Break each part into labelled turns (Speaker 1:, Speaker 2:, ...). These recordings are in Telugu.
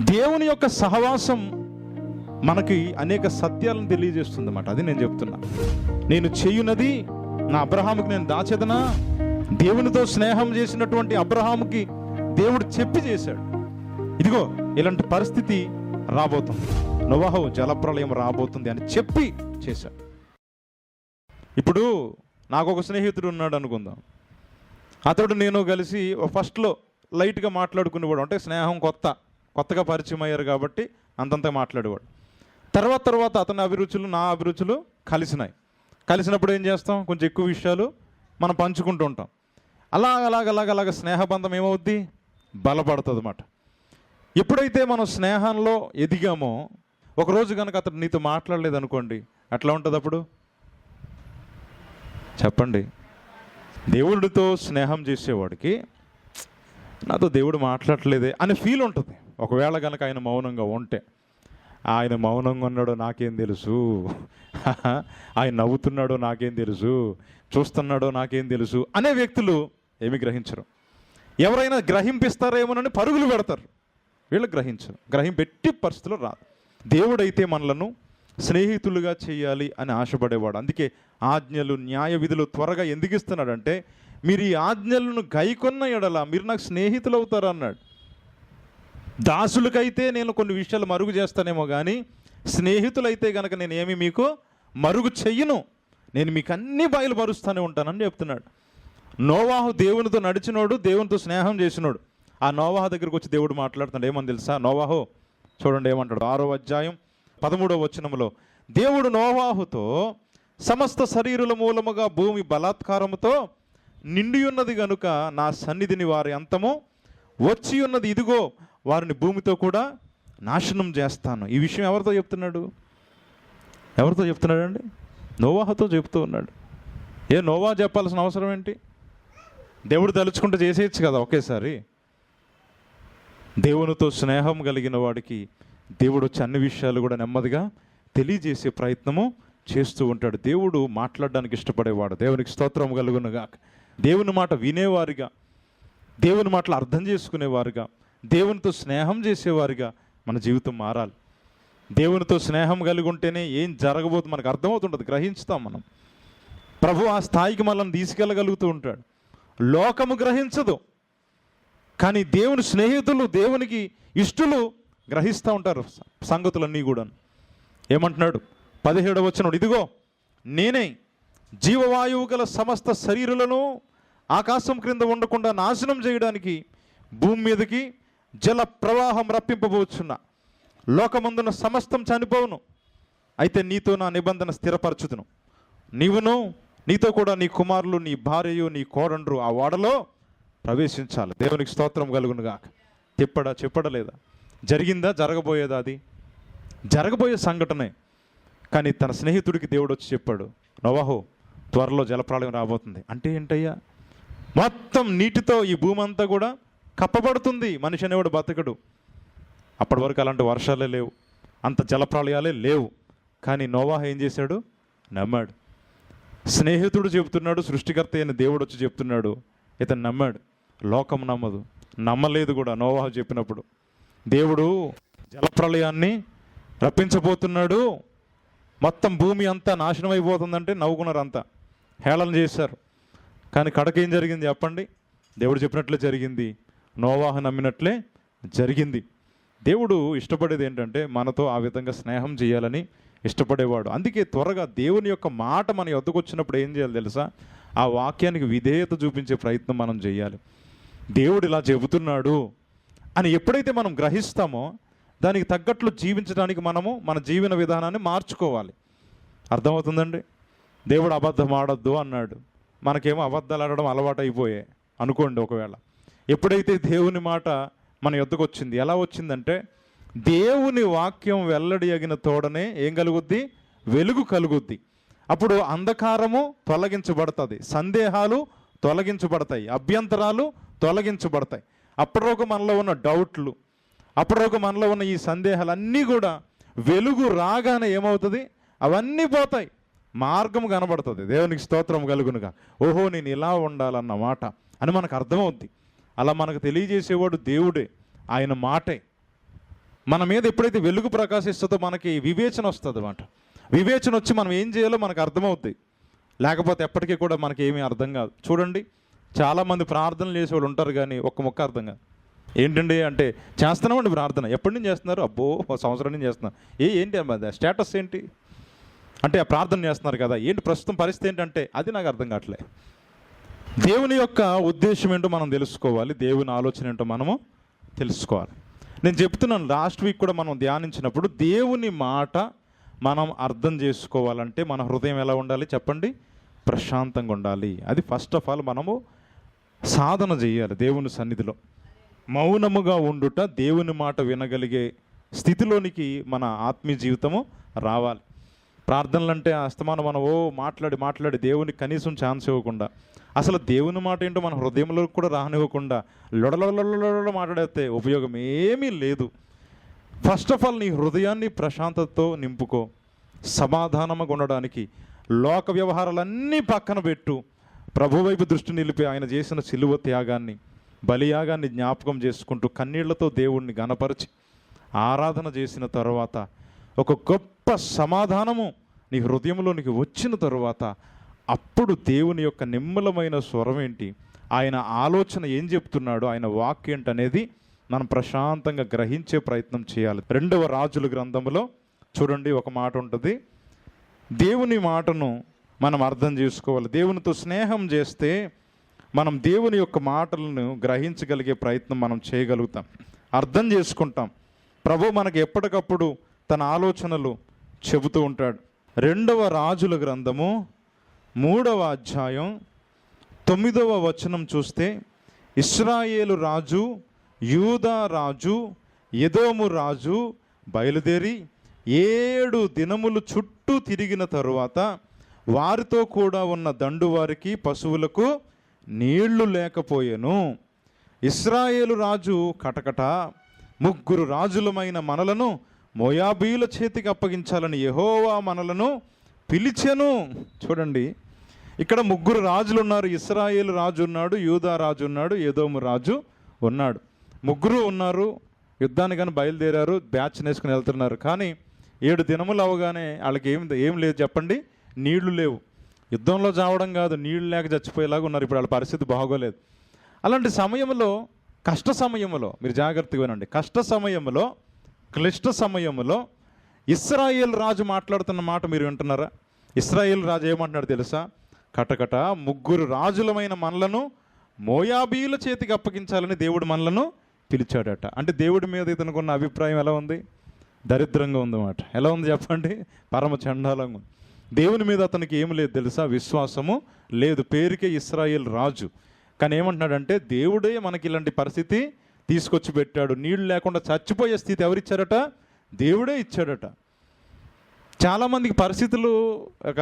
Speaker 1: దేవుని యొక్క సహవాసం మనకి అనేక సత్యాలను తెలియజేస్తుంది అన్నమాట అది నేను చెప్తున్నా. నేను చేయునది నా అబ్రహాముకి నేను దాచేదనా? దేవునితో స్నేహం చేసినటువంటి అబ్రహాముకి దేవుడు చెప్పి చేశాడు. ఇదిగో ఇలాంటి పరిస్థితి రాబోతుంది. నోవాహు జలప్రలయం రాబోతుంది అని చెప్పి చేశాడు. ఇప్పుడు నాకు ఒక స్నేహితుడు ఉన్నాడు అనుకుందాం. అతడు నేను కలిసి ఫస్ట్లో లైట్గా మాట్లాడుకునేవాడు. అంటే స్నేహం కొత్త. కొత్తగా పరిచయం అయ్యారు కాబట్టి అంతంత మాట్లాడేవాడు. తర్వాత తర్వాత అతని అభిరుచులు నా అభిరుచులు కలిసినాయి. కలిసినప్పుడు ఏం చేస్తాం? కొంచెం ఎక్కువ విషయాలు మనం పంచుకుంటూ ఉంటాం. అలాగ అలాగ అలాగ అలాగ స్నేహబంధం ఏమవుద్ది? బలపడుతుంది అన్నమాట ఎప్పుడైతే మనం స్నేహంలో ఎదిగామో ఒకరోజు కనుక అతడు నీతో మాట్లాడలేదు అనుకోండి ఎట్లా ఉంటుంది అప్పుడు? చెప్పండి. దేవుడితో స్నేహం చేసేవాడికి నాతో దేవుడు మాట్లాడలేదే అనే ఫీల్ ఉంటుంది. ఒకవేళ కనుక ఆయన మౌనంగా ఉంటే ఆయన మౌనంగా ఉన్నాడో నాకేం తెలుసు. ఆయన నవ్వుతున్నాడో నాకేం తెలుసు. చూస్తున్నాడో నాకేం తెలుసు అనే వ్యక్తులు ఏమి గ్రహించరు. ఎవరైనా గ్రహింపిస్తారేమోనని పరుగులు పెడతారు. వీళ్ళు గ్రహించరు. గ్రహింపెట్టి పరిస్థితులు రాదు. దేవుడైతే మనలను స్నేహితులుగా చేయాలి అని ఆశపడేవాడు. అందుకే ఆజ్ఞలు న్యాయ విధులు త్వరగా ఎందుకు ఇస్తున్నాడంటే మీరు ఈ ఆజ్ఞలను గైకొన్న ఎడల మీరు నాకు స్నేహితులు అవుతారు అన్నాడు దాసులకైతే నేను కొన్ని విషయాలు మరుగు చేస్తానేమో కానీ స్నేహితులైతే కనుక నేను ఏమి మీకు మరుగు చెయ్యను. నేను మీకు అన్ని బయలుపరుస్తూనే ఉంటానని చెప్తున్నాడు. నోవాహు దేవునితో నడిచినోడు దేవునితో స్నేహం చేసినోడు. ఆ నోవాహు దగ్గరికి వచ్చి దేవుడు మాట్లాడుతున్నాడు. ఏమని తెలుసా? నోవాహు చూడండి ఏమంటాడు? ఆరో అధ్యాయం పదమూడవ వచనములో దేవుడు నోవాహుతో సమస్త శరీరుల మూలముగా భూమి బలాత్కారముతో నిండి ఉన్నది గనుక నా సన్నిధిని వారి అంతము. వచ్చి ఉన్నది ఇదిగో వారిని భూమితో కూడా నాశనం చేస్తాను. ఈ విషయం ఎవరితో చెప్తున్నాడు? ఎవరితో చెప్తున్నాడండి? నోవాహతో చెప్తూ ఉన్నాడు. ఏ నోవా చెప్పాల్సిన అవసరం ఏంటి? దేవుడు తలుచుకుంటే చేసేయచ్చు కదా ఒకేసారి. దేవునితో స్నేహం కలిగిన వాడికి దేవుడు వచ్చి అన్ని విషయాలు కూడా నెమ్మదిగా తెలియజేసే ప్రయత్నము చేస్తూ ఉంటాడు. దేవుడు మాట్లాడడానికి ఇష్టపడేవాడు. దేవునికి స్తోత్రం కలుగునుగా దేవుని మాట వినేవారిగా. దేవుని మాటలు అర్థం చేసుకునేవారుగా. దేవునితో స్నేహం చేసేవారుగా మన జీవితం మారాలి. దేవునితో స్నేహం కలిగి ఉంటేనే ఏం జరగబోతుంది మనకు అర్థమవుతుంటుంది. గ్రహించుతాం మనం. ప్రభు ఆ స్థాయికి మనల్ని తీసుకెళ్ళగలుగుతూ ఉంటాడు. లోకము గ్రహించదు. కానీ దేవుని స్నేహితులు దేవునికి ఇష్టలు గ్రహిస్తూ ఉంటారు. సంగతులన్నీ కూడా ఏమంటున్నాడు? పదిహేడవ వచ్చినాడు ఇదిగో నేనే జీవవాయువు గల సమస్త శరీరులను ఆకాశం క్రింద ఉండకుండా నాశనం చేయడానికి భూమి మీదకి జల ప్రవాహం రప్పింపబోచున్నా. లోకమందున సమస్తం చనిపోవును. అయితే నీతో నా నిబంధన స్థిరపరచుదును. నీవును నీతో కూడా నీ కుమారులు నీ భార్యయు నీ కోడండ్రు ఆ ఓడలో ప్రవేశించాలి. దేవునికి స్తోత్రం కలుగునుగాక తిప్పడా చెప్పడలేదా? జరిగిందా జరగబోయేదా అది? జరగబోయే సంఘటనే. కానీ తన స్నేహితుడికి దేవుడు వచ్చి చెప్పాడు నవాహో త్వరలో జలప్రాళయం రాబోతుంది. అంటే ఏంటయ్యా? మొత్తం నీటితో ఈ భూమంతా కూడా కప్పబడుతుంది. మనిషి అనేవాడు బతకడు. అప్పటి వరకు అలాంటి వర్షాలే లేవు. అంత జలప్రళయాలే లేవు. కానీ నోవాహ ఏం చేశాడు? నమ్మాడు. స్నేహితుడు చెబుతున్నాడు సృష్టికర్త అయిన దేవుడు వచ్చి చెప్తున్నాడు ఇతను నమ్మాడు. లోకం నమ్మదు. నమ్మలేదు కూడా నోవాహ చెప్పినప్పుడు. దేవుడు జలప్రళయాన్ని రప్పించబోతున్నాడు. మొత్తం భూమి అంతా నాశనం అయిపోతుందంటే నవ్వుకున్నారు అంతా హేళన చేశారు. కానీ కడకేం జరిగింది చెప్పండి? దేవుడు చెప్పినట్లే జరిగింది. నోవాహు నమ్మినట్లే జరిగింది. దేవుడు ఇష్టపడేది ఏంటంటే మనతో ఆ విధంగా స్నేహం చేయాలని ఇష్టపడేవాడు. అందుకే త్వరగా దేవుని యొక్క మాట మన యొద్దకు వచ్చినప్పుడు ఏం చేయాలి తెలుసా? ఆ వాక్యానికి విధేయత చూపించే ప్రయత్నం మనం చేయాలి. దేవుడు ఇలా చెబుతున్నాడు అని ఎప్పుడైతే మనం గ్రహిస్తామో దానికి తగ్గట్లు జీవించడానికి మనము మన జీవన విధానాన్ని మార్చుకోవాలి. అర్థమవుతుందండి? దేవుడు అబద్ధం ఆడొద్దు అన్నాడు. మనకేమో అబద్ధాలు ఆడడం అలవాటు అయిపోయాయి అనుకోండి ఒకవేళ. ఎప్పుడైతే దేవుని మాట మన యొద్దకు వచ్చింది ఎలా వచ్చిందంటే దేవుని వాక్యం వెల్లడి అగిన తోడనే ఏం కలుగుద్ది? వెలుగు కలుగుద్ది. అప్పుడు అంధకారము తొలగించబడుతుంది సందేహాలు తొలగించబడతాయి అభ్యంతరాలు తొలగించబడతాయి. అప్పటివరకు మనలో ఉన్న డౌట్లు అప్పటివరకు మనలో ఉన్న ఈ సందేహాలన్నీ కూడా వెలుగు రాగానే ఏమవుతుంది? అవన్నీ పోతాయి. మార్గం కనబడుతుంది. దేవునికి స్తోత్రం కలుగునుగా. ఓహో నేను ఇలా ఉండాలన్న మాట అని మనకు అర్థమవుద్ది. అలా మనకు తెలియజేసేవాడు దేవుడే ఆయన మాటే. మన మీద ఎప్పుడైతే వెలుగు ప్రకాశిస్తుందో మనకి వివేచన వస్తుంది అన్నమాట వివేచన వచ్చి మనం ఏం చేయాలో మనకు అర్థమవుద్ది. లేకపోతే ఎప్పటికీ కూడా మనకి ఏమీ అర్థం కాదు. చూడండి చాలామంది ప్రార్థనలు చేసేవాళ్ళు ఉంటారు కానీ ఒక్క మొక్క అర్థం కాదు. ఏంటండి అంటే చేస్తున్నామండి ప్రార్థన. ఎప్పటి నుంచి చేస్తున్నారు? అబ్బో ఒక సంవత్సరం నుంచి చేస్తున్నాం. ఏ ఏంటి అమ్మా స్టేటస్ ఏంటి? అంటే ఆ ప్రార్థన చేస్తున్నారు కదా ఏంటి ప్రస్తుతం పరిస్థితి ఏంటంటే అది నాకు అర్థం కావట్లేదు దేవుని యొక్క ఉద్దేశం ఏంటో మనం తెలుసుకోవాలి. దేవుని ఆలోచన ఏంటో మనము తెలుసుకోవాలి. నేను చెప్తున్నాను లాస్ట్ వీక్ కూడా మనం ధ్యానించినప్పుడు దేవుని మాట మనం అర్థం చేసుకోవాలంటే మన హృదయం ఎలా ఉండాలి చెప్పండి? ప్రశాంతంగా ఉండాలి. అది ఫస్ట్ ఆఫ్ ఆల్ మనము సాధన చేయాలి దేవుని సన్నిధిలో. మౌనముగా ఉండుట దేవుని మాట వినగలిగే స్థితిలోనికి మన ఆత్మీయ జీవితము రావాలి. ప్రార్థనలు అంటే అస్తమానం మనం ఓ మాట్లాడి మాట్లాడి దేవునికి కనీసం ఛాన్స్ ఇవ్వకుండా అసలు దేవుని మాట ఏంటో మన హృదయంలో కూడా రానివ్వకుండా లొడలొడలొడ మాట్లాడితే ఉపయోగం ఏమీ లేదు. ఫస్ట్ ఆఫ్ ఆల్ నీ హృదయాన్ని ప్రశాంతతతో నింపుకో. సమాధానముగా ఉండడానికి లోక వ్యవహారాలన్నీ పక్కన పెట్టు. ప్రభు వైపు దృష్టి నిలిపి ఆయన చేసిన సిలువ త్యాగాన్ని బలియాగాన్ని జ్ఞాపకం చేసుకుంటూ కన్నీళ్ళతో దేవుణ్ణి గనపరిచి ఆరాధన చేసిన తర్వాత ఒక గొప్ప సమాధానము నీ హృదయంలోనికి వచ్చిన తరువాత అప్పుడు దేవుని యొక్క నిమ్మలమైన స్వరం ఏంటి? ఆయన ఆలోచన ఏం చెప్తున్నాడు? ఆయన వాక్ ఏంటనేది మనం ప్రశాంతంగా గ్రహించే ప్రయత్నం చేయాలి. రెండవ రాజుల గ్రంథంలో చూడండి ఒక మాట ఉంటుంది. దేవుని మాటను మనం అర్థం చేసుకోవాలి. దేవునితో స్నేహం చేస్తే మనం దేవుని యొక్క మాటలను గ్రహించగలిగే ప్రయత్నం మనం చేయగలుగుతాం. అర్థం చేసుకుంటాం. ప్రభు మనకు ఎప్పటికప్పుడు తన ఆలోచనలు చెబుతూ ఉంటాడు. రెండవ రాజుల గ్రంథము మూడవ అధ్యాయం తొమ్మిదవ వచనం చూస్తే ఇస్రాయేలు రాజు యూదా రాజు ఎదోము రాజు బయలుదేరి ఏడు దినములు చుట్టూ తిరిగిన తరువాత వారితో కూడా ఉన్న దండు వారికి పశువులకు నీళ్ళు లేకపోయెను. ఇస్రాయేలు రాజు కటకట ముగ్గురు రాజులమైన మనలను మోయాబీల చేతికి అప్పగించాలని యహోవా మనలను పిలిచెను. చూడండి ఇక్కడ ముగ్గురు రాజులు ఉన్నారు ఇస్రాయేల్ రాజు ఉన్నాడు యూదా రాజు ఉన్నాడు ఏదోము రాజు ఉన్నాడు. ముగ్గురు ఉన్నారు యుద్ధానికని కానీ బయలుదేరారు బ్యాచ్ నేసుకుని వెళ్తున్నారు. కానీ ఏడు దినములు అవగానే వాళ్ళకి ఏం ఏం లేదు చెప్పండి నీళ్ళు లేవు. యుద్ధంలో చావడం కాదు నీళ్ళు లేక చచ్చిపోయేలాగా ఉన్నారు. ఇప్పుడు వాళ్ళ పరిస్థితి బాగోలేదు. అలాంటి సమయంలో కష్ట సమయంలో మీరు జాగ్రత్తగా వినండి. కష్ట సమయంలో క్లిష్ట సమయంలో ఇస్రాయేల్ రాజు మాట్లాడుతున్న మాట మీరు వింటున్నారా? ఇస్రాయేల్ రాజు ఏమంటున్నాడు తెలుసా? కటకట ముగ్గురు రాజులమైన మనలను మోయాబీల చేతికి అప్పగించాలని దేవుడు మనలను పిలిచాడట. అంటే దేవుడి మీద ఇతనుకున్న అభిప్రాయం ఎలా ఉంది? దరిద్రంగా ఉందన్నమాట. ఎలా ఉంది చెప్పండి? పరమ చండాలంగా ఉంది. దేవుని మీద అతనికి ఏం లేదు తెలుసా? విశ్వాసము లేదు. పేరుకే ఇస్రాయేల్ రాజు. కానీ ఏమంటున్నాడంటే దేవుడే మనకి ఇలాంటి పరిస్థితి తీసుకొచ్చి పెట్టాడు. నీళ్ళు లేకుండా చచ్చిపోయే స్థితి ఎవరిచ్చారట? దేవుడే ఇచ్చాడట. చాలామందికి పరిస్థితులు ఒక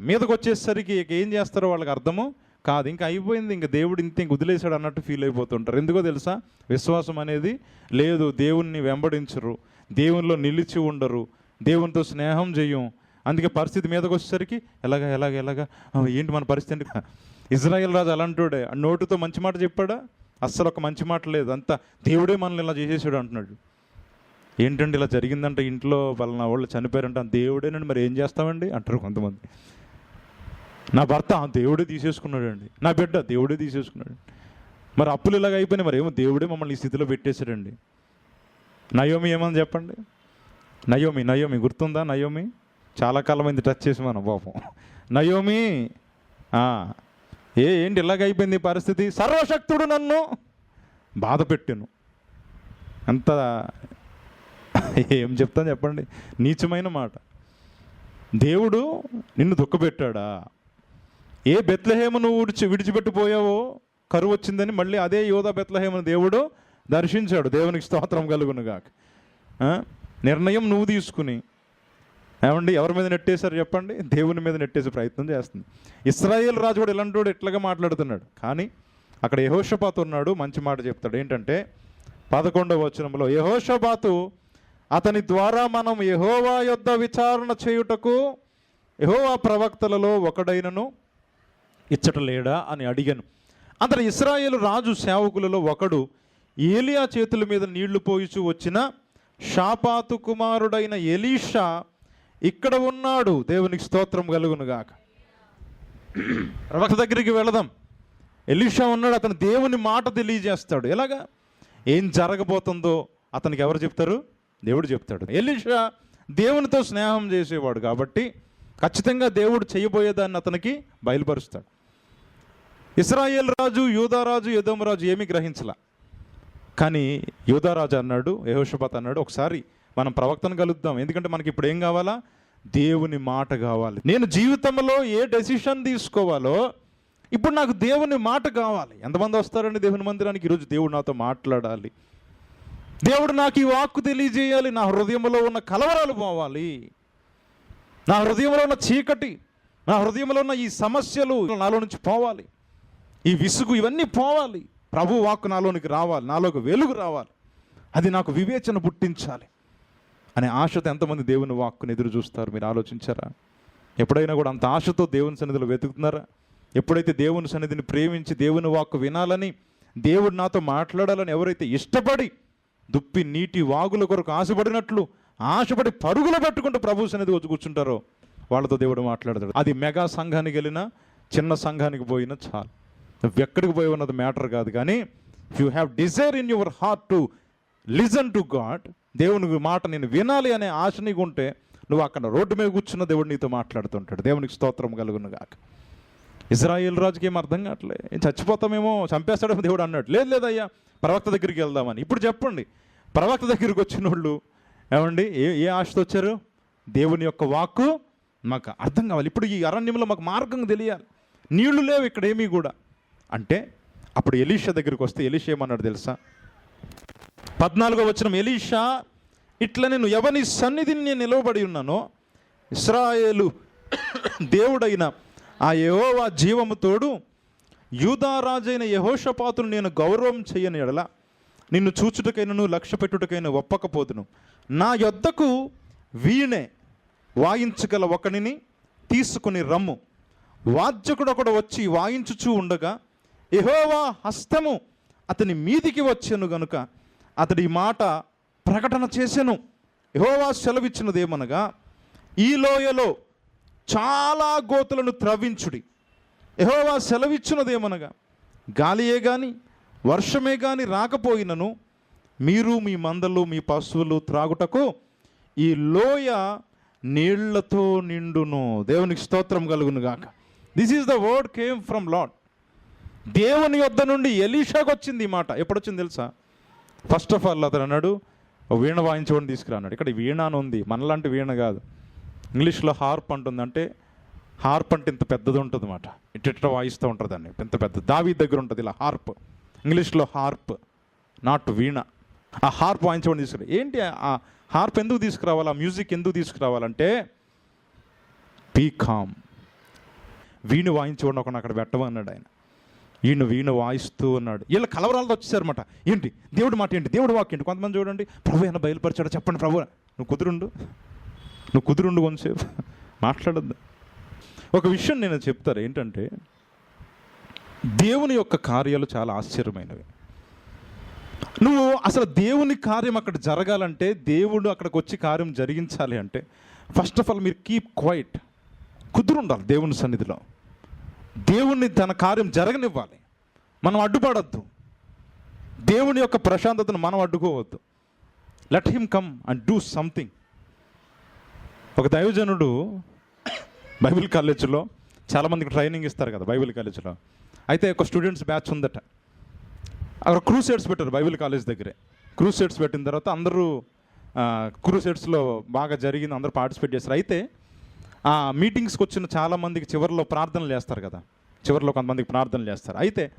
Speaker 1: మీదకు వచ్చేసరికి ఇక ఏం చేస్తారో వాళ్ళకి అర్థము కాదు. ఇంకా అయిపోయింది. ఇంకా దేవుడు ఇంత ఇంక వదిలేశాడు అన్నట్టు ఫీల్ అయిపోతుంటారు. ఎందుకో తెలుసా? విశ్వాసం అనేది లేదు. దేవుణ్ణి వెంబడించరు. దేవునిలో నిలిచి ఉండరు. దేవునితో స్నేహం చేయం అందుకే పరిస్థితి మీదకి వచ్చేసరికి ఎలాగ ఎలాగ? ఎలాగ ఏంటి మన పరిస్థితి ఇజ్రాయెల్ రాజు అలాంటోడే. ఆ నోటితో మంచి మాట చెప్పాడా? అస్సలు ఒక మంచి మాట లేదు. అంతా దేవుడే మనల్ని ఇలా చేసేసాడు అంటున్నాడు. ఏంటంటే ఇలా జరిగిందంటే ఇంట్లో వాళ్ళ వాళ్ళు చనిపోయారంటే దేవుడేనండి మరి ఏం చేస్తామండి? అంటారు కొంతమంది. నా భర్త దేవుడే తీసేసుకున్నాడండి. నా బిడ్డ దేవుడే తీసేసుకున్నాడు. మరి అప్పులు ఇలాగ అయిపోయినాయి మరి ఏమో దేవుడే మమ్మల్ని ఈ స్థితిలో పెట్టేశాడండి. నయోమి ఏమని చెప్పండి? నయోమి నయోమి గుర్తుందా నయోమి? చాలా కాలం అయింది టచ్ చేసి మనం పాపం. నయోమి ఏ ఏంటి ఇలాగ అయిపోయింది ఈ పరిస్థితి? సర్వశక్తుడు నన్ను బాధ పెట్టాను అంత ఏం చెప్తాను చెప్పండి. నీచమైన మాట. దేవుడు నిన్ను దుఃఖపెట్టాడా ఏ బెత్లహేమును విడిచి విడిచిపెట్టిపోయావో? కరువు వచ్చిందని మళ్ళీ అదే యోధ బెత్లహేమను దేవుడు దర్శించాడు. దేవునికి స్తోత్రం కలుగునుగాక. నిర్ణయం నువ్వు తీసుకుని. ఏమండి? ఎవరి మీద నెట్టేశారు చెప్పండి? దేవుని మీద నెట్టేసే ప్రయత్నం చేస్తుంది. ఇస్రాయేల్ రాజు కూడా ఇలాంటి వాడు ఎట్లాగా మాట్లాడుతున్నాడు? కానీ అక్కడ యహోషపాతు ఉన్నాడు మంచి మాట చెప్తాడు. ఏంటంటే పదకొండవ వచనంలో యహోషపాతు అతని ద్వారా మనం యహోవా యొద్ద విచారణ చేయుటకు యహోవా ప్రవక్తలలో ఒకడైనను ఇచ్చట లేడా అని అడిగాను. అంతట ఇస్రాయేలు రాజు సేవకులలో ఒకడు ఏలియా చేతుల మీద నీళ్ళు పోయిచు వచ్చిన షాపాతు కుమారుడైన ఎలీషా ఇక్కడ ఉన్నాడు. దేవునికి స్తోత్రం కలుగునుగాక. ప్రవక్త దగ్గరికి వెళదాం. ఎలీషా ఉన్నాడు. అతను దేవుని మాట తెలియజేస్తాడు. ఎలాగా? ఏం జరగబోతుందో అతనికి ఎవరు చెప్తారు? దేవుడు చెప్తాడు. ఎలీషా దేవునితో స్నేహం చేసేవాడు కాబట్టి ఖచ్చితంగా దేవుడు చేయబోయేదాన్ని అతనికి బయలుపరుస్తాడు. ఇస్రాయేల్ రాజు యూదారాజు యదోమరాజు ఏమీ గ్రహించలా. కానీ యూదారాజు అన్నాడు యహోషపత్ అన్నాడు ఒకసారి మనం ప్రవక్తను కలుద్దాం. ఎందుకంటే మనకి ఇప్పుడు ఏం కావాలా? దేవుని మాట కావాలి. నేను జీవితంలో ఏ డెసిషన్ తీసుకోవాలో ఇప్పుడు నాకు దేవుని మాట కావాలి. ఎంతమంది వస్తారండి దేవుని మందిరానికి? ఈరోజు దేవుడు నాతో మాట్లాడాలి. దేవుడు నాకు ఈ వాక్కు తెలియజేయాలి. నా హృదయంలో ఉన్న కలవరాలు పోవాలి. నా హృదయంలో ఉన్న చీకటి నా హృదయంలో ఉన్న ఈ సమస్యలు నాలో నుంచి పోవాలి. ఈ విసుగు ఇవన్నీ పోవాలి. ప్రభు వాక్కు నాలోనికి రావాలి నాలోకి వెలుగు రావాలి. అది నాకు వివేచన పుట్టించాలి అనే ఆశతో ఎంతమంది దేవుని వాక్కుని ఎదురు చూస్తారు మీరు ఆలోచించారా? ఎప్పుడైనా కూడా అంత ఆశతో దేవుని సన్నిధిలో వెతుకుతున్నారా? ఎప్పుడైతే దేవుని సన్నిధిని ప్రేమించి దేవుని వాక్కు వినాలని దేవుడు నాతో మాట్లాడాలని ఎవరైతే ఇష్టపడి దుప్పి నీటి వాగుల కొరకు ఆశపడినట్లు ఆశపడి పరుగులు పెట్టుకుంటూ ప్రభు సన్నిధి వచ్చి కూర్చుంటారో వాళ్ళతో దేవుడు మాట్లాడతాడు. అది మెగా సంఘానికి వెళ్ళినా చిన్న సంఘానికి పోయినా చాలు. నువ్వు ఎక్కడికి పోయి ఉన్నది మ్యాటర్ కాదు కానీ you have desire in your heart to listen to God దేవుని మాట నేను వినాలి అనే ఆశ నీకు ఉంటే నువ్వు అక్కడ రోడ్డు మీద కూర్చున్న దేవుడు నీతో మాట్లాడుతుంటాడు. దేవునికి స్తోత్రం కలుగును గాక ఇజ్రాయిల్ రాజుకి ఏం అర్థం కావట్లే. చచ్చిపోతామేమో చంపేస్తాడేమో దేవుడు అన్నాడు. లేదు లేదయ్యా ప్రవక్త దగ్గరికి వెళ్దామని. ఇప్పుడు చెప్పండి ప్రవక్త దగ్గరికి వచ్చిన వాళ్ళు ఏమండి ఏ ఏ ఆశతో వచ్చారు? దేవుని యొక్క వాక్కు మాకు అర్థం కావాలి. ఇప్పుడు ఈ అరణ్యంలో మాకు మార్గం తెలియాలి. నీళ్ళు లేవు ఇక్కడ ఏమీ కూడా. అంటే అప్పుడు ఎలీషా దగ్గరికి వస్తే ఎలీషా ఏమన్నాడు తెలుసా? పద్నాలుగో వచ్చిన ఎలీషా ఇట్లా నేను ఎవరి సన్నిధిని నేను నిలవబడి ఉన్నానో ఇస్రాయేలు దేవుడైన ఆ యహోవా జీవము తోడు యూదారాజైన యహోషపాతును నేను గౌరవం చేయని ఎడల నిన్ను చూచుటకైనను లక్ష్య పెట్టుటకైనా ఒప్పకపోదును. నా యొద్దకు వీణే వాయించగల ఒకనిని తీసుకుని రమ్ము. వాద్యకుడు ఒకడు వచ్చి వాయించుచూ ఉండగా ఎహోవా హస్తము అతని మీదికి వచ్చాను గనుక అతడి మాట ప్రకటన చేసెను. ఎహోవా సెలవిచ్చినదేమనగా ఈ లోయలో చాలా గోతులను త్రవ్వించుడి. యెహోవా సెలవిచ్చినదేమనగా గాలియే కానీ వర్షమే కానీ రాకపోయినను మీరు మీ మందలు మీ పశువులు త్రాగుటకు ఈ లోయ నీళ్ళతో నిండును. దేవునికి స్తోత్రం కలుగును గాక this is the word came from Lord దేవుని యొద్ద నుండి ఎలీషాకు వచ్చింది ఈ మాట. ఎప్పుడొచ్చింది తెలుసా? ఫస్ట్ ఆఫ్ ఆల్ అతను అన్నాడు వీణ వాయించమని తీసుకురా అన్నాడు. ఇక్కడ వీణ అని ఉంది. మనలాంటి వీణ కాదు. ఇంగ్లీష్లో హార్ప్ అంటుంది అంటే హార్ప్ అంటే ఇంత పెద్దది ఉంటుంది అనమాట ఇట్ట వాయిస్తూ ఉంటుంది దాన్ని. ఇంత పెద్ద దావి దగ్గర ఉంటుంది ఇలా హార్ప్. ఇంగ్లీష్లో హార్ప్ నాట్ వీణ. ఆ హార్ప్ వాయించమని తీసుకురా ఏంటి ఆ హార్ప్ ఎందుకు తీసుకురావాలి? ఆ మ్యూజిక్ ఎందుకు తీసుకురావాలంటే పీకామ్ వీణు వాయించకుండా ఒక అక్కడ పెట్టమన్నాడు ఆయన. ఈయన వీణ వాయిస్తూ ఉన్నాడు. వీళ్ళ కలవరాలతో వచ్చేసారన్నమాట. ఏంటి? దేవుడు మాట ఏంటి? దేవుడు వాక్ ఏంటి? కొంతమంది చూడండి ప్రభు ఏమైనా బయలుపరిచాడు చెప్పండి ప్రభు. నువ్వు కుదురుండు. నువ్వు కుదురుండు కొంతసేపు. మాట్లాడద్దు. ఒక విషయం నేను చెప్తారు ఏంటంటే దేవుని యొక్క కార్యాలు చాలా ఆశ్చర్యమైనవి. నువ్వు అసలు దేవుని కార్యం అక్కడ జరగాలంటే దేవుడు అక్కడికి వచ్చి కార్యం జరిగించాలి అంటే ఫస్ట్ ఆఫ్ ఆల్ మీరు కీప్ క్వైట్ కుదురుండాలి దేవుని సన్నిధిలో. దేవుణ్ణి తన కార్యం జరగనివ్వాలి. మనం అడ్డుపడద్దు. దేవుని యొక్క ప్రశాంతతను మనం అడ్డుకోవద్దు. Let him come and do something ఒక దైవజనుడు బైబిల్ కాలేజీలో చాలామందికి ట్రైనింగ్ ఇస్తారు కదా బైబిల్ కాలేజీలో. అయితే ఒక స్టూడెంట్స్ బ్యాచ్ ఉందట. అక్కడ క్రూసైడ్స్ పెట్టారు బైబిల్ కాలేజ్ దగ్గరే. క్రూసైడ్స్ పెట్టిన తర్వాత అందరూ క్రూసైడ్స్లో బాగా జరిగింది అందరూ పార్టిసిపేట్ చేస్తారు అయితే ఆ మీటింగ్స్కి వచ్చిన చాలామందికి చివరిలో ప్రార్థనలు చేస్తారు కదా. చివరిలో కొంతమందికి ప్రార్థనలు చేస్తారు. అయితే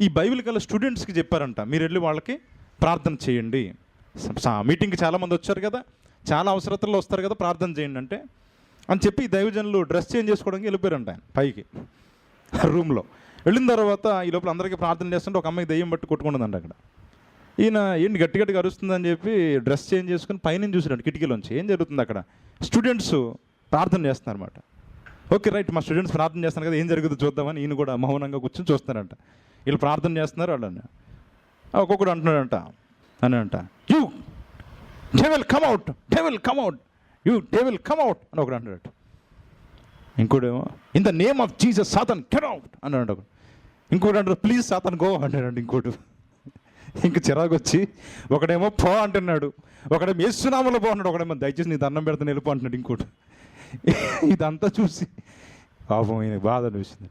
Speaker 1: ఈ బైబిల్ కల స్టూడెంట్స్కి చెప్పారంట మీరు వెళ్ళి వాళ్ళకి ప్రార్థన చేయండి. స- మీటింగ్కి చాలామంది వచ్చారు కదా. చాలా అవసరతల్లో వస్తారు కదా ప్రార్థన చేయండి అంటే. అని చెప్పి దైవజనులు డ్రెస్ చేంజ్ చేసుకోవడానికి వెళ్ళిపోయారంట ఆయన పైకి రూమ్లో. వెళ్ళిన తర్వాత ఈ లోపల అందరికీ ప్రార్థన చేస్తుంటే ఒక అమ్మాయి దెయ్యం బట్టి కొట్టుకుంటుందంట అక్కడ. ఈయన ఏంటి గట్టి గట్టిగా అరుస్తుందని చెప్పి డ్రెస్ చేంజ్ చేసుకుని పైన చూసినాడు కిటికీలోంచి. ఏం జరుగుతుంది అక్కడ? స్టూడెంట్స్ ప్రార్థన చేస్తున్నారు అనమాట ఓకే రైట్ మా స్టూడెంట్స్ ప్రార్థన చేస్తున్నారు కదా ఏం జరుగుతుందో చూద్దామని ఈయన కూడా మౌనంగా కూర్చొని చూస్తున్నారంట. వీళ్ళు ప్రార్థన చేస్తున్నారు వాళ్ళని. ఒక్కొక్కడు అంటున్నాడంట అని అంట you devil come out devil come out you devil come out అని ఒకడు అంటాడు ఇంకోటేమో in the name of Jesus Satan out అన్నాడు ఒకడు. ఇంకోటి అంటారు ప్లీజ్ సాతన్ గో అంటాడు ఇంకోటి ఇంక చిరాకు వచ్చి ఒకడేమో పో అంటున్నాడు. ఒకడేమో ఏసునామలో పో అన్నాడు ఒకడేమో దయచేసి నీ దండం పెడతాను వెళ్ళిపో అంటున్నాడు ఇంకోటి ఇదంతా చూసి పాపం ఈయన బాధ అనిపిస్తుంది.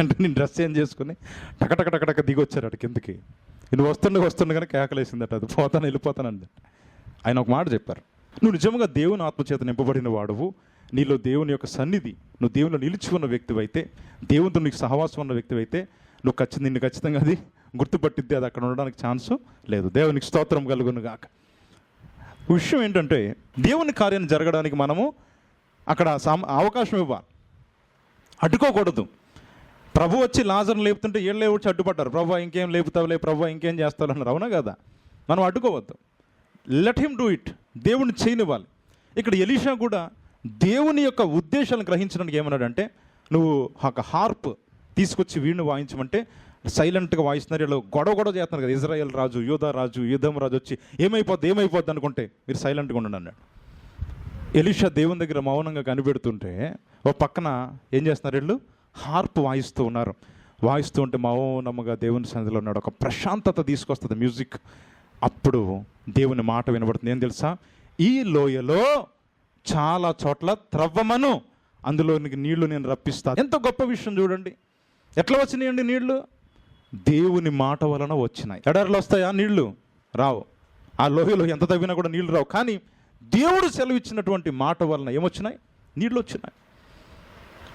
Speaker 1: అంటే నేను డ్రెస్ చేంజ్ చేసుకుని టకటక టకటక దిగి వచ్చారు అటు కిందకి. వీళ్ళు వస్తుండే వస్తుండగానే కేకలేసిందట. అది పోతాను వెళ్ళిపోతానండి ఆయన ఒక మాట చెప్పారు. నువ్వు నిజంగా దేవుని ఆత్మచేత నింపబడిన వాడువు. నీలో దేవుని యొక్క సన్నిధి నువ్వు దేవునిలో నిలిచి ఉన్న వ్యక్తివైతే దేవునితో నీకు సహవాసం ఉన్న వ్యక్తివైతే నువ్వు ఖచ్చితంగా నిన్ను ఖచ్చితంగా అది గుర్తుపట్టిద్ది. అది అక్కడ ఉండడానికి ఛాన్సు లేదు. దేవునికి స్తోత్రం కలుగును గాక విషయం ఏంటంటే దేవుని కార్యం జరగడానికి మనము అక్కడ సా అవకాశం ఇవ్వాలి. అడ్డుకోకూడదు. ప్రభు వచ్చి లాజర్ని లేపుతుంటే ఏళ్ళే వచ్చి అడ్డుపడ్డారు. ప్రభు ఇంకేం లేపుతావులే ప్రభు ఇంకేం చేస్తావు అన్నారు. అవునా కదా? మనం అడ్డుకోవద్దు. లెట్ హిమ్ డూ ఇట్ దేవుని చేయనివ్వాలి. ఇక్కడ ఎలీషా కూడా దేవుని యొక్క ఉద్దేశాలను గ్రహించడానికి ఏమన్నాడంటే నువ్వు ఒక హార్ప్ తీసుకొచ్చి వీణు వాయించమంటే సైలెంట్గా వాయిస్తున్నారు. వీళ్ళు గొడవ గొడవ చేస్తున్నారు కదా. ఇజ్రాయెల్ రాజు యోధా రాజు యుద్ధం రాజు వచ్చి ఏమైపోద్ది ఏమైపోద్ది అనుకుంటే మీరు సైలెంట్గా ఉండండి అన్నాడు. ఎలీషా దేవుని దగ్గర మౌనంగా కనిపెడుతుంటే ఓ పక్కన ఏం చేస్తున్నారు వీళ్ళు? హార్ప్ వాయిస్తూ ఉన్నారు. వాయిస్తూ ఉంటే మౌనముగా దేవుని సన్నిధిలో ఉన్నాడు. ఒక ప్రశాంతత తీసుకొస్తుంది మ్యూజిక్. అప్పుడు దేవుని మాట వినబడుతుంది. ఏం తెలుసా? ఈ లోయలో చాలా చోట్ల త్రవ్వమను అందులోనికి నీళ్ళు నేను రప్పిస్తాను ఎంత గొప్ప విషయం చూడండి. ఎట్లా వచ్చినాయండి నీళ్ళు? దేవుని మాట వలన వచ్చినాయి. ఎడారులు వస్తాయా నీళ్ళు? రావు. ఆ లోయలో ఎంత తవ్వినా కూడా నీళ్ళు రావు. కానీ దేవుడు సెలవిచ్చినటువంటి మాట వలన ఏమొచ్చినాయి? నీళ్ళు వచ్చినాయి.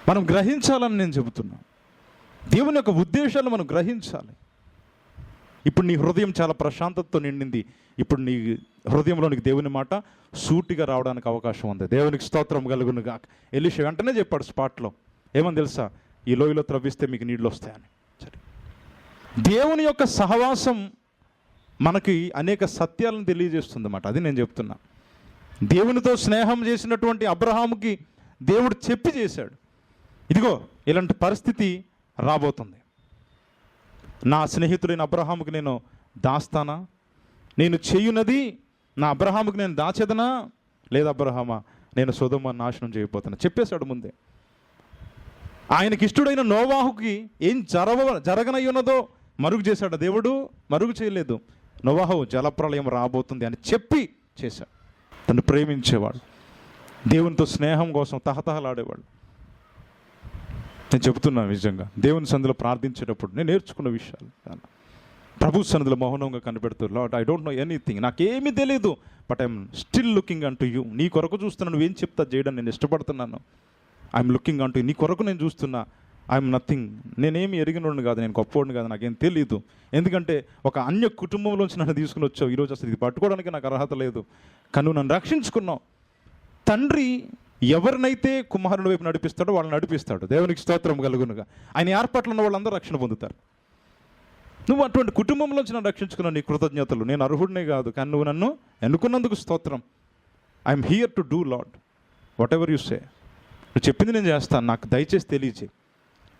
Speaker 1: మనం గ్రహించాలని నేను చెబుతున్నా. దేవుని యొక్క ఉద్దేశాలు మనం గ్రహించాలి. ఇప్పుడు నీ హృదయం చాలా ప్రశాంతతతో నిండింది. ఇప్పుడు నీ హృదయంలోనికి దేవుని మాట సూటిగా రావడానికి అవకాశం ఉంది. దేవునికి స్తోత్రం కలుగును గాక. ఎలిష వెంటనే చెప్పాడు స్పాట్లో. ఏమని తెలుసా? ఈ లోయలో త్రవ్విస్తే మీకు నీళ్ళు వస్తాయని. సరే. దేవుని యొక్క సహవాసం మనకి అనేక సత్యాలను తెలియజేస్తుంది అన్నమాట అది నేను చెప్తున్నా. దేవునితో స్నేహం చేసినటువంటి అబ్రహాముకి దేవుడు చెప్పి చేశాడు. ఇదిగో ఇలాంటి పరిస్థితి రాబోతుంది. నా స్నేహితుడైన అబ్రహాముకి నేను దాస్తానా? నేను చేయునది నా అబ్రహాముకి నేను దాచేదనా? లేదా అబ్రహామా నేను సుధమ నాశనం చేయబోతున్నా. చెప్పేశాడు ముందే. ఆయనకి ఇష్టడైన నోవాహుకి ఏం జరగ జరగనయ్యున్నదో మరుగు చేశాడు దేవుడు మరుగు చేయలేదు. నోవాహు జలప్రలయం రాబోతుంది అని చెప్పి చేశాడు. తను ప్రేమించేవాడు. దేవునితో స్నేహం కోసం తహతహలాడేవాడు. నేను చెబుతున్నాను నిజంగా. దేవుని సందులో ప్రార్థించేటప్పుడు నేను నేర్చుకున్న విషయాలు. ప్రభు సన్నిధిలో మౌనంగా కనిపెడుతూ Lord I don't know anything నాకేమీ తెలియదు బట్ ఐఎమ్ స్టిల్ లుకింగ్ అంటూ యూ నీ కొరకు చూస్తున్నాను నువ్వేం చెప్తా చేయడం నేను ఇష్టపడుతున్నాను. ఐఎమ్ లుకింగ్ అంటూ నీ కొరకు నేను చూస్తున్నా. ఐఎమ్ నథింగ్ నేనేమి ఎరిగినోడిని కాదు నేను గొప్పవాడిని కాదు నాకేం తెలియదు ఎందుకంటే ఒక అన్య కుటుంబంలోంచి నన్ను తీసుకుని వచ్చావు. ఈరోజు అసలు ఇది పట్టుకోవడానికి నాకు అర్హత లేదు. కానీ నువ్వు నన్ను రక్షించుకున్నావు. తండ్రి ఎవరినైతే కుమారుని వైపు నడిపిస్తాడో వాళ్ళని నడిపిస్తాడు. దేవునికి స్తోత్రం కలుగునుగా. ఆయన ఏర్పాట్లు ఉన్న వాళ్ళందరూ రక్షణ పొందుతారు. నువ్వు అటువంటి కుటుంబంలోంచి నన్ను రక్షించుకున్న నీ కృతజ్ఞతలు. నేను అర్హుడినే కాదు కానీ నువ్వు నన్ను ఎన్నుకున్నందుకు స్తోత్రం. I'm here to do Lord whatever you say నువ్వు చెప్పింది నేను చేస్తాను. నాకు దయచేసి తెలియజేయి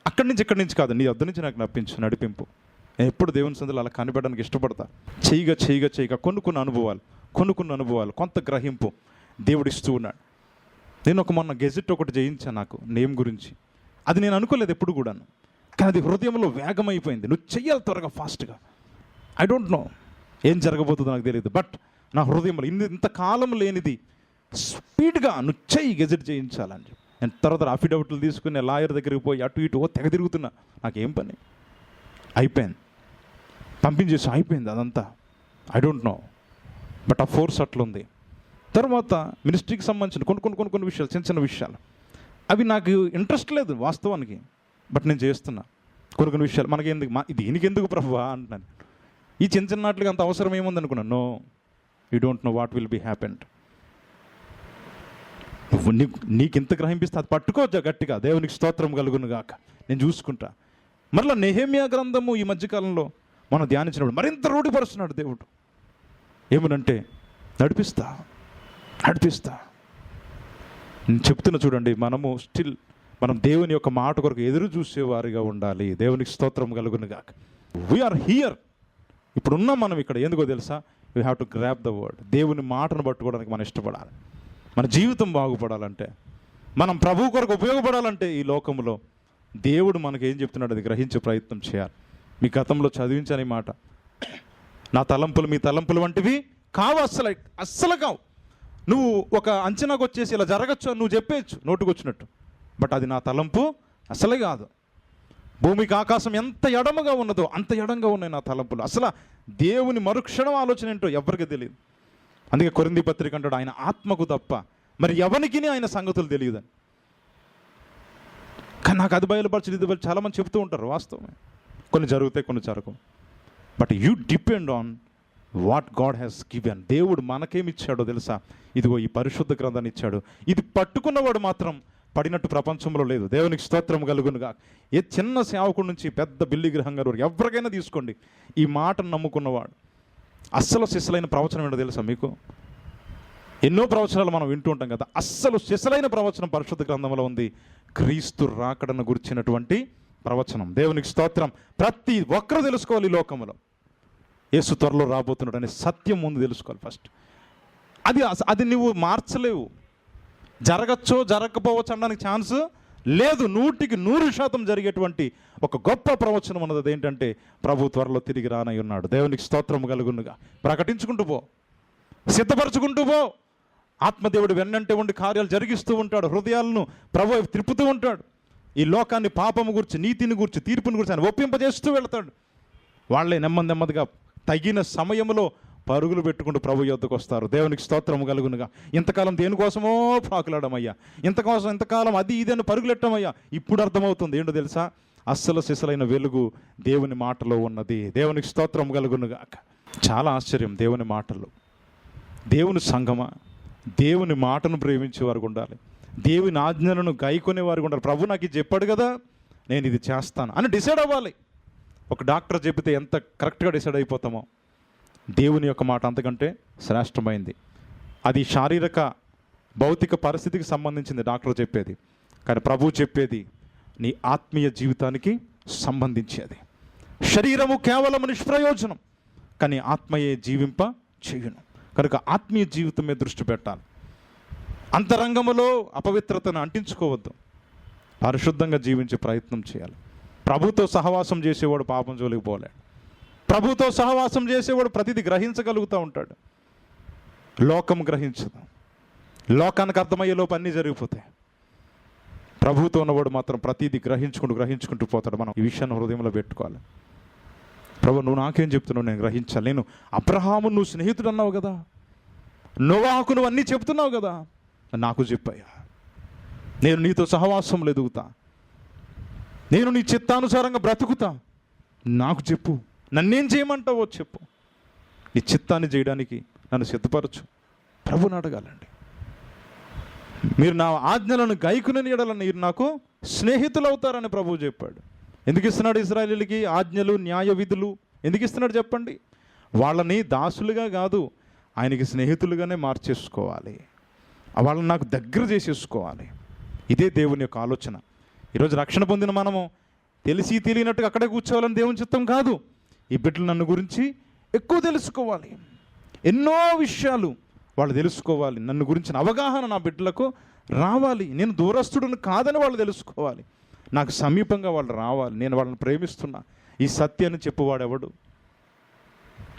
Speaker 1: అక్కడి నుంచి ఇక్కడి నుంచి కాదు నీ వద్ద నుంచి నాకు నప్పించు నడిపింపు. నేను ఎప్పుడు దేవుని సందులో అలా కనిపెట్టడానికి ఇష్టపడతా. చేయగా చేయగా చేయగా కొనుక్కున్న అనుభవాలు కొనుక్కున్న అనుభవాలు కొంత గ్రహింపు దేవుడు ఇస్తూ ఉన్నాడు. నేను ఒక మొన్న గెజెట్ ఒకటి చేయించాను నాకు నేమ్ గురించి. అది నేను అనుకోలేదు ఎప్పుడు కూడాను. కానీ అది హృదయంలో వేగమైపోయింది. నువ్వు చెయ్యాలి త్వరగా ఫాస్ట్గా. ఐ డోంట్ నో ఏం జరగబోతుందో నాకు తెలియదు బట్ నా హృదయంలో ఇన్ని ఇంతకాలం లేనిది స్పీడ్గా నువ్వు చెయ్యి గెజెట్ చేయించాలని చెప్పి నేను తర్వాత అఫిడవిట్లు తీసుకుని లాయర్ దగ్గరికి పోయి అటు ఇటు ఓ తెగ తిరుగుతున్నా. నాకేం పని? అయిపోయింది. పంపించేసి అయిపోయింది అదంతా. ఐ డోంట్ నో బట్ ఆ ఫోర్స్ అట్లుంది. తర్వాత మినిస్ట్రీకి సంబంధించిన కొన్ని కొన్ని కొన్ని కొన్ని విషయాలు చిన్న చిన్న విషయాలు. అవి నాకు ఇంట్రెస్ట్ లేదు వాస్తవానికి బట్ నేను చేస్తున్నా. కొన్ని కొన్ని విషయాలు మనకి ఎందుకు మా దీనికి ఎందుకు ప్రభువా అంటున్నాను. ఈ చిన్న చిన్న నాట్లకి అంత అవసరం ఏముంది అనుకున్నాను no you don't know what will be happened నువ్వు నీ నీకు ఇంత గ్రహింపిస్తే అది పట్టుకోవచ్చా గట్టిగా. దేవునికి స్తోత్రం కలుగును గాక. నేను చూసుకుంటా. మరలా నెహేమియా గ్రంథము ఈ మధ్యకాలంలో మనం ధ్యానించినప్పుడు మరింత రూఢిపరుస్తున్నాడు దేవుడు. ఏమనంటే నడిపిస్తా. నడిపిస్తా. నేను చెప్తున్నా చూడండి మనము స్టిల్ మనం దేవుని యొక్క మాట కొరకు ఎదురు చూసేవారిగా ఉండాలి. దేవునికి స్తోత్రం కలుగునిగాక వీఆర్ హియర్ ఇప్పుడున్నాం మనం ఇక్కడ ఎందుకో తెలుసా? We have to grasp the word దేవుని మాటను పట్టుకోవడానికి మనం ఇష్టపడాలి. మన జీవితం బాగుపడాలంటే మనం ప్రభు కొరకు ఉపయోగపడాలంటే ఈ లోకంలో దేవుడు మనకు ఏం చెప్తున్నాడు అది గ్రహించే ప్రయత్నం చేయాలి. మీ గతంలో చదివించని మాట నా తలంపులు మీ తలంపులు వంటివి కావు అస్సలు అస్సలు కావు. నువ్వు ఒక అంచనాకు వచ్చేసి ఇలా జరగచ్చు అని నువ్వు చెప్పేయచ్చు నోటుకు వచ్చినట్టు బట్ అది నా తలంపు అసలే కాదు. భూమికి ఆకాశం ఎంత ఎడమగా ఉన్నదో అంత ఎడంగా ఉన్నాయి నా తలంపులు. అసలు దేవుని మరుక్షణం ఆలోచన ఏంటో ఎవరికి తెలియదు. అందుకే కొరింది పత్రిక అంటాడు ఆయన ఆత్మకు తప్ప మరి ఎవరికి ఆయన సంగతులు తెలియదని కానీ నాకు అది బయలుపరచు ఇది చాలామంది చెప్తూ ఉంటారు వాస్తవమే. కొన్ని జరుగుతాయి కొన్ని జరగవు. But you depend on what God has given దేవుడు మనకేమి ఇచ్చాడో తెలుసా? ఇదిగో ఈ పరిశుద్ధ గ్రంథాన్ని ఇచ్చాడు. ఇది పట్టుకున్నవాడు మాత్రం పడినట్టు ప్రపంచంలో లేదు. దేవునికి స్తోత్రం కలుగునుగా ఏ చిన్న సేవకుడి నుంచి పెద్ద బిల్లి గ్రహం గారు ఎవరికైనా తీసుకోండి. ఈ మాటను నమ్ముకున్నవాడు. అస్సలు శిశలైన ప్రవచనం ఏంటో తెలుసా మీకు? ఎన్నో ప్రవచనాలు మనం వింటూ ఉంటాం కదా. అస్సలు శిశలైన ప్రవచనం పరిశుద్ధ గ్రంథంలో ఉంది. క్రీస్తు రాకడను గురించినటువంటి ప్రవచనం. దేవునికి స్తోత్రం. ప్రతి ఒక్కరు తెలుసుకోవాలి ఈ లోకంలో. యేసు త్వరలో రాబోతున్నాడు అనే సత్యం ముందు తెలుసుకోవాలి ఫస్ట్. అది అస- అది నువ్వు మార్చలేవు. జరగచ్చో జరగకపోవచ్చు అనడానికి ఛాన్స్ లేదు. నూటికి నూరు శాతం జరిగేటువంటి ఒక గొప్ప ప్రవచనం అన్నది అదేంటంటే ప్రభు త్వరలో తిరిగి రానై ఉన్నాడు. దేవునికి స్తోత్రం కలుగునుగా. ప్రకటించుకుంటూ పో. సిద్ధపరచుకుంటూ పో. ఆత్మదేవుడు వెన్నంటే ఉండి కార్యాలు జరిగిస్తూ ఉంటాడు. హృదయాలను ప్రభు తిప్పుతూ ఉంటాడు. ఈ లోకాన్ని పాపము గురించి నీతిని గురించి తీర్పుని గురించి ఆయన ఒప్పింపజేస్తూ వెళ్తాడు. వాళ్ళే నెమ్మది నెమ్మదిగా తగిన సమయంలో పరుగులు పెట్టుకుంటూ ప్రభు యొద్దకు వస్తారు. దేవునికి స్తోత్రం కలుగునుగా. ఇంతకాలం దేనికోసమో ప్రాకులాడమయ్యా ఇంతకోసం ఇంతకాలం అది ఇది అని పరుగులెట్టమయ్యా. ఇప్పుడు అర్థమవుతుంది. ఏంటో తెలుసా? అస్సలు సిసలైన వెలుగు దేవుని మాటలో ఉన్నది. దేవునికి స్తోత్రం కలుగునుగాక చాలా ఆశ్చర్యం దేవుని మాటలు దేవుని సంగమా దేవుని మాటను ప్రేమించే వారు ఉండాలి. దేవుని ఆజ్ఞలను గైకొనే వారు ఉండాలి. ప్రభు నాకు ఇది చెప్పాడు కదా నేను ఇది చేస్తాను అని డిసైడ్ అవ్వాలి. ఒక డాక్టర్ చెబితే ఎంత కరెక్ట్గా డిసైడ్ అయిపోతామో. దేవుని యొక్క మాట అంతకంటే శ్రేష్టమైంది. అది శారీరక భౌతిక పరిస్థితికి సంబంధించింది డాక్టర్ చెప్పేది. కానీ ప్రభు చెప్పేది నీ ఆత్మీయ జీవితానికి సంబంధించేది. శరీరము కేవలం నిష్ప్రయోజనం కానీ ఆత్మయే జీవింప చేయను. కనుక ఆత్మీయ జీవితం మీద దృష్టి పెట్టాలి. అంతరంగములో అపవిత్రతను అంటించుకోవద్దు. పరిశుద్ధంగా జీవించే ప్రయత్నం చేయాలి. ప్రభుతో సహవాసం చేసేవాడు పాపం జోలికి పోలేడు. ప్రభుతో సహవాసం చేసేవాడు ప్రతిదీ గ్రహించగలుగుతూ ఉంటాడు. లోకం గ్రహించదు. లోకానికి అర్థమయ్యే లోపు అన్నీ జరిగిపోతాయి. ప్రభుతో ఉన్నవాడు మాత్రం ప్రతిదీ గ్రహించుకుంటూ గ్రహించుకుంటూ పోతాడు. మనం ఈ విషయాన్ని హృదయంలో పెట్టుకోవాలి. ప్రభు నువ్వు నాకేం చెప్తున్నావు? నేను గ్రహించాలి. నేను అబ్రహాము నువ్వు స్నేహితుడు అన్నావు కదా. నోవాహకు నువ్వు అన్నీ చెప్తున్నావు కదా. నాకు చెప్పయ్యా నేను నీతో సహవాసంలో ఎదుగుతా. నేను నీ చిత్తానుసారంగా బ్రతుకుతా. నాకు చెప్పు. నన్నేం చేయమంటావో చెప్పు. నీ చిత్తాన్ని చేయడానికి నన్ను సిద్ధపరచు. ప్రభుని అడగాలండి. మీరు నా ఆజ్ఞలను గైకునని ఎడలని మీరు నాకు స్నేహితులు అవుతారని ప్రభువు చెప్పాడు. ఎందుకు ఇస్తున్నాడు ఇస్రాయలీలకి ఆజ్ఞలు న్యాయ విధులు? ఎందుకు ఇస్తున్నాడు చెప్పండి? వాళ్ళని దాసులుగా కాదు ఆయనకి స్నేహితులుగానే మార్చేసుకోవాలి. వాళ్ళని నాకు దగ్గర చేసేసుకోవాలి. ఇదే దేవుని యొక్క ఆలోచన. ఈరోజు రక్షణ పొందిన మనము తెలిసి తెలియనట్టుగా అక్కడే కూర్చోవాలని దేవుని చిత్తం కాదు. ఈ బిడ్డలు నన్ను గురించి ఎక్కువ తెలుసుకోవాలి. ఎన్నో విషయాలు వాళ్ళు తెలుసుకోవాలి. నన్ను గురించిన అవగాహన నా బిడ్డలకు రావాలి. నేను దూరస్తుడును కాదని వాళ్ళు తెలుసుకోవాలి. నాకు సమీపంగా వాళ్ళు రావాలి. నేను వాళ్ళని ప్రేమిస్తున్నా. ఈ సత్యాన్ని చెప్పువాడెవడు?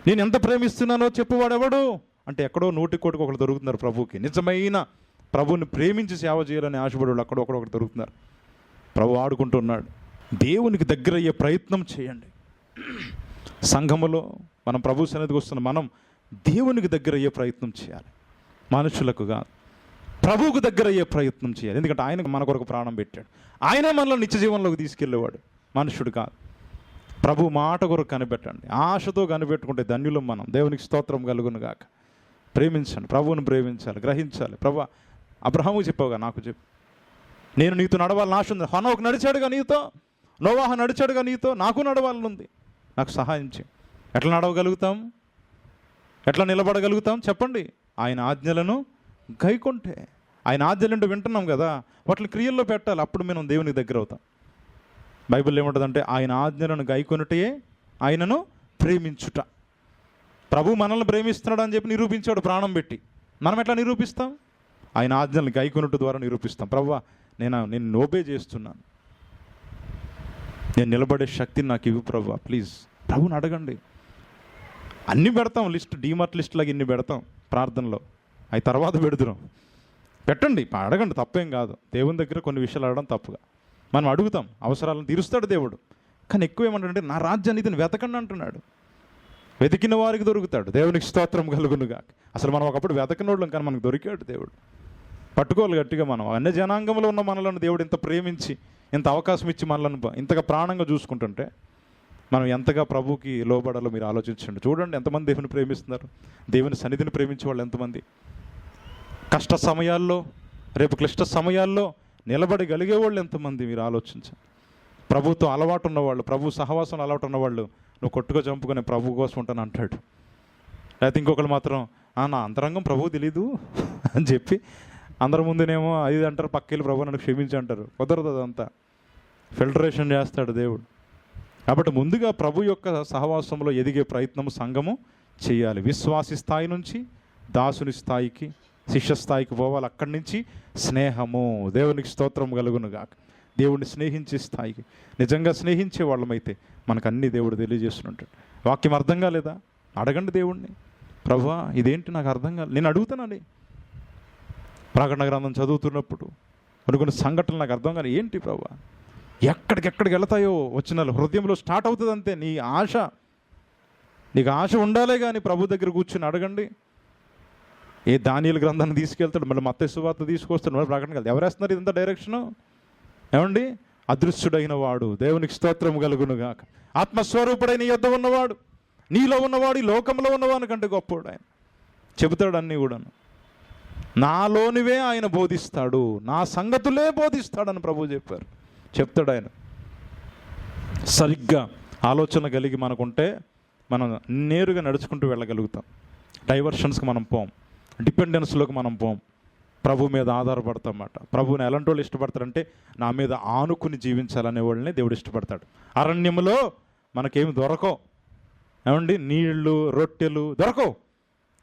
Speaker 1: నేను ఎంత ప్రేమిస్తున్నానో చెప్పువాడెవడు? అంటే ఎక్కడో నూటి కోటికి ఒకరు దొరుకుతున్నారు ప్రభుకి నిజమైన ప్రభుని ప్రేమించి సేవ చేయాలని ఆశపడే వాళ్ళు అక్కడో ఒకరు దొరుకుతున్నారు. ప్రభు ఆడుకుంటున్నాడు దేవునికి దగ్గర అయ్యే ప్రయత్నం చేయండి. సంఘములో మనం ప్రభు సన్నిధికి వస్తున్న మనం దేవునికి దగ్గర అయ్యే ప్రయత్నం చేయాలి. మనుషులకు కాదు. ప్రభువుకు దగ్గర అయ్యే ప్రయత్నం చేయాలి. ఎందుకంటే ఆయన మన కొరకు ప్రాణం పెట్టాడు. ఆయనే మనల్ని నిత్య జీవనంలోకి తీసుకెళ్ళేవాడు. మనుషుడు కాదు. ప్రభు మాట కొరకు కనిపెట్టండి. ఆశతో కనిపెట్టుకుంటే ధన్యులం మనం. దేవునికి స్తోత్రం కలుగును గాక ప్రేమించండి. ప్రభువుని ప్రేమించాలి. గ్రహించాలి. ప్రభు అబ్రహము చెప్పావుగా నాకు చెప్పు. నేను నీతో నడవాలని ఆశ ఉంది. హనోకు నడిచాడుగా నీతో? నోవాహ నడిచాడుగా నీతో? నాకు నడవాలని ఉంది నాకు సహాయం చేయి. ఎట్లా నడవగలుగుతాం? ఎట్లా నిలబడగలుగుతాం? చెప్పండి. ఆయన ఆజ్ఞలను గైకుంటే. ఆయన ఆజ్ఞలు వింటున్నాం కదా. వాటిని క్రియల్లో పెట్టాలి. అప్పుడు మనం దేవునికి దగ్గర అవుతాం. బైబిల్ ఏముంటుందంటే ఆయన ఆజ్ఞలను గైకొనుటే ఆయనను ప్రేమించుట. ప్రభు మనల్ని ప్రేమిస్తున్నాడు అని చెప్పి నిరూపించాడు ప్రాణం పెట్టి. మనం ఎట్లా నిరూపిస్తాం? ఆయన ఆజ్ఞల్ని గైకొనుట ద్వారా నిరూపిస్తాం. ప్రభు నేను నేను నోబే చేస్తున్నాను. నేను నిలబడే శక్తిని నాకు ఇవ్వు ప్రభు ప్లీజ్. ప్రభుని అడగండి. అన్ని పెడతాం లిస్ట్ డీమార్ట్ లిస్ట్ లాగా ఇన్ని పెడతాం ప్రార్థనలో. అవి తర్వాత పెడుతున్నాం. పెట్టండి అడగండి తప్పేం కాదు. దేవుని దగ్గర కొన్ని విషయాలు అడగడం తప్పుగా. మనం అడుగుతాం అవసరాలను తీరుస్తాడు దేవుడు. కానీ ఎక్కువ ఏమంటాడంటే నా రాజ్యాన్ని ఇతను వెతకండి అంటున్నాడు. వెతికిన వారికి దొరుకుతాడు. దేవునికి స్తోత్రం కలుగునుగా అసలు మనం ఒకప్పుడు వెతకినోళ్ళం కానీ మనకు దొరికాడు దేవుడు. పట్టుకోవాలి గట్టిగా మనం. అన్ని జనాంగంలో ఉన్న మనలను దేవుడు ఇంత ప్రేమించి ఇంత అవకాశం ఇచ్చి మనలను ఇంతగా ప్రాణంగా చూసుకుంటుంటే మనం ఎంతగా ప్రభుకి లోబడాలో మీరు ఆలోచించండి. చూడండి ఎంతమంది దేవుని ప్రేమిస్తున్నారు. దేవుని సన్నిధిని ప్రేమించే వాళ్ళు ఎంతమంది. కష్ట సమయాల్లో రేపు క్లిష్ట సమయాల్లో నిలబడగలిగే వాళ్ళు ఎంతమంది మీరు ఆలోచించండి. ప్రభుతో అలవాటు ఉన్నవాళ్ళు ప్రభు సహవాసం అలవాటు ఉన్నవాళ్ళు నువ్వు కొట్టుగా చంపుకునే ప్రభు కోసం ఉంటాను అంటాడు. లేకపోతే ఇంకొకరు మాత్రం "ఆ, నా అంతరంగం ప్రభు తెలీదు అని చెప్పి అందరి ముందునేమో అది అంటారు పక్కెళ్ళి ప్రభు నన్ను క్షమించి అంటారు. కుదరదు అదంతా. ఫిల్టరేషన్ చేస్తాడు దేవుడు. కాబట్టి ముందుగా ప్రభు యొక్క సహవాసంలో ఎదిగే ప్రయత్నం సంఘము చేయాలి. విశ్వాసి స్థాయి నుంచి దాసుని స్థాయికి శిష్య స్థాయికి పోవాలి. అక్కడి నుంచి స్నేహము. దేవునికి స్తోత్రం కలుగునుగాక. దేవుడిని స్నేహించే స్థాయికి. నిజంగా స్నేహించే వాళ్ళమైతే మనకు అన్ని దేవుడు తెలియజేస్తుంటాడు వాక్యం అర్థం కాలేదా? అడగండి దేవుణ్ణి. ప్రభు ఇదేంటి నాకు అర్థం కాలేదు నేను అడుగుతానండి ప్రకటన గ్రంథం చదువుతున్నప్పుడు కొన్ని కొన్ని సంఘటనలు నాకు అర్థం కానీ ఏంటి ప్రభా? ఎక్కడికెక్కడికి వెళతాయో వచ్చిన హృదయంలో స్టార్ట్ అవుతుంది అంతే. నీ ఆశ. నీకు ఆశ ఉండాలే కానీ ప్రభు దగ్గర కూర్చుని అడగండి. ఏ దానియల గ్రంథాన్ని తీసుకెళ్తాడు? మళ్ళీ మత్త సువార్త తీసుకొస్తాడు. మళ్ళీ ప్రకటన కదా ఎవరేస్తున్నారు ఇదంతా డైరెక్షను ఏమండి? అదృశ్యుడైన వాడు. దేవునికి స్తోత్రం కలుగునుగాక ఆత్మస్వరూపుడైన యుద్ధ ఉన్నవాడు. నీలో ఉన్నవాడు ఈ లోకంలో ఉన్నవాని కంటే గొప్పవాడు ఆయన. చెబుతాడు అన్నీ కూడాను. నాలోనివే ఆయన బోధిస్తాడు నా సంగతులే బోధిస్తాడని ప్రభు చెప్పారు. చెప్తాడు ఆయన సరిగ్గా ఆలోచన కలిగి మనకుంటే మనం నేరుగా నడుచుకుంటూ వెళ్ళగలుగుతాం. డైవర్షన్స్కి మనం పోం. డిపెండెన్స్లోకి మనం పోం. ప్రభు మీద ఆధారపడతామాట ప్రభువుని ఎలాంటి వాళ్ళు ఇష్టపడతారంటే నా మీద ఆనుకుని జీవించాలనే వాళ్ళని దేవుడు ఇష్టపడతాడు. అరణ్యంలో మనకేమి దొరకవు. ఏమండి? నీళ్ళు రొట్టెలు దొరకవు.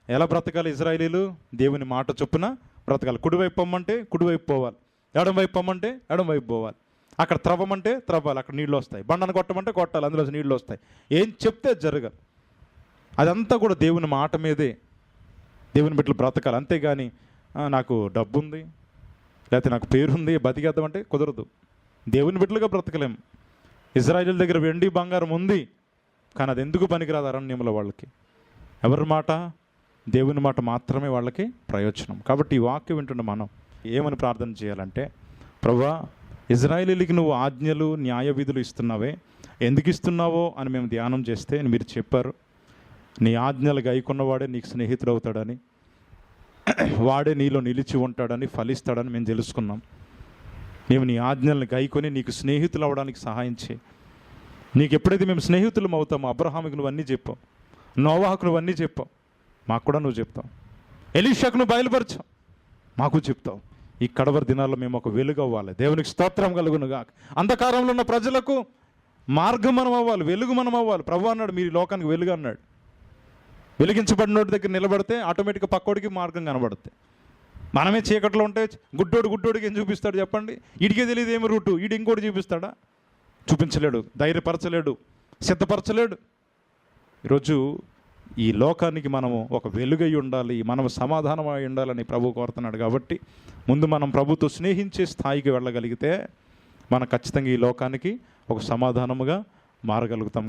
Speaker 1: ఎలా బ్రతకాలి ఇజ్రాయిలీలు? దేవుని మాట చొప్పున బ్రతకాలి. కుడివైపు పొమ్మంటే కుడివైపు పోవాలి. ఎడమవైపు పొమ్మంటే ఎడంవైపు పోవాలి. అక్కడ త్రవ్వమంటే త్రవ్వాలి. అక్కడ నీళ్ళు వస్తాయి. బండను కొట్టమంటే కొట్టాలి. అందులో నీళ్ళు వస్తాయి. ఏం చెప్తే అది జరగాలి. అదంతా కూడా దేవుని మాట మీదే. దేవుని బిడ్డలు బ్రతకాలి. అంతేగాని నాకు డబ్బు ఉంది లేకపోతే నాకు పేరుంది బతికేద్దామంటే కుదరదు. దేవుని బిడ్డలుగా బ్రతకలేం. ఇజ్రాయిల్ దగ్గర వెండి బంగారం ఉంది. కానీ అది ఎందుకు పనికిరాదు అరణ్యంలో వాళ్ళకి? ఎవరి మాట? దేవుని మాట మాత్రమే వాళ్ళకి ప్రయోజనం. కాబట్టి ఈ వాక్యం వింటున్న మనం ఏమని ప్రార్థన చేయాలంటే ప్రభా ఇజ్రాయేలీలకి నువ్వు ఆజ్ఞలు న్యాయ విధులు ఇస్తున్నావే. ఎందుకు ఇస్తున్నావో అని మేము ధ్యానం చేస్తే మీరు చెప్పారు. నీ ఆజ్ఞలు గైకున్నవాడే నీకు స్నేహితుడు అవుతాడని వాడే నీలో నిలిచి ఉంటాడని ఫలిస్తాడని మేము తెలుసుకున్నాం. మేము నీ ఆజ్ఞలను గైకొని నీకు స్నేహితులు అవ్వడానికి సహాయం చేయి. నీకు ఎప్పుడైతే మేము స్నేహితులం అవుతామో అబ్రహాముకు నువ్వు అన్నీ చెప్పావు. నోవాహకు అన్నీ చెప్పావు. మాకు కూడా నువ్వు చెప్తావు. ఎలీషాకు నువ్వు బయలుపరచావు. మాకు చెప్తావు. ఈ కడవరి దినాల్లో మేము ఒక వెలుగు అవ్వాలి. దేవునికి స్తోత్రం కలుగునుగా అంధకారంలో ఉన్న ప్రజలకు మార్గం మనం అవ్వాలి. వెలుగు మనం అవ్వాలి. ప్రభు అన్నాడు మీరు లోకానికి వెలుగు అన్నాడు. వెలిగించబడినోడి దగ్గర నిలబడితే ఆటోమేటిక్గా పక్కోడికి మార్గం కనబడుతుంది మనమే చీకట్లో ఉంటే గుడ్డోడు గుడ్డోడికి ఏం చూపిస్తాడు చెప్పండి? ఇడికే తెలియదు ఏమి రూటు? ఇడి ఇంకోటి చూపిస్తాడా? చూపించలేడు ధైర్యపరచలేడు సిద్ధపరచలేడు. ఈరోజు ఈ లోకానికి మనము ఒక వెలుగై ఉండాలి మనం సమాధానమై ఉండాలని ప్రభు కోరుతున్నాడు కాబట్టి ముందు మనం ప్రభుతో స్నేహించే స్థాయికి వెళ్ళగలిగితే మనం ఖచ్చితంగా ఈ లోకానికి ఒక సమాధానముగా మారగలుగుతాం.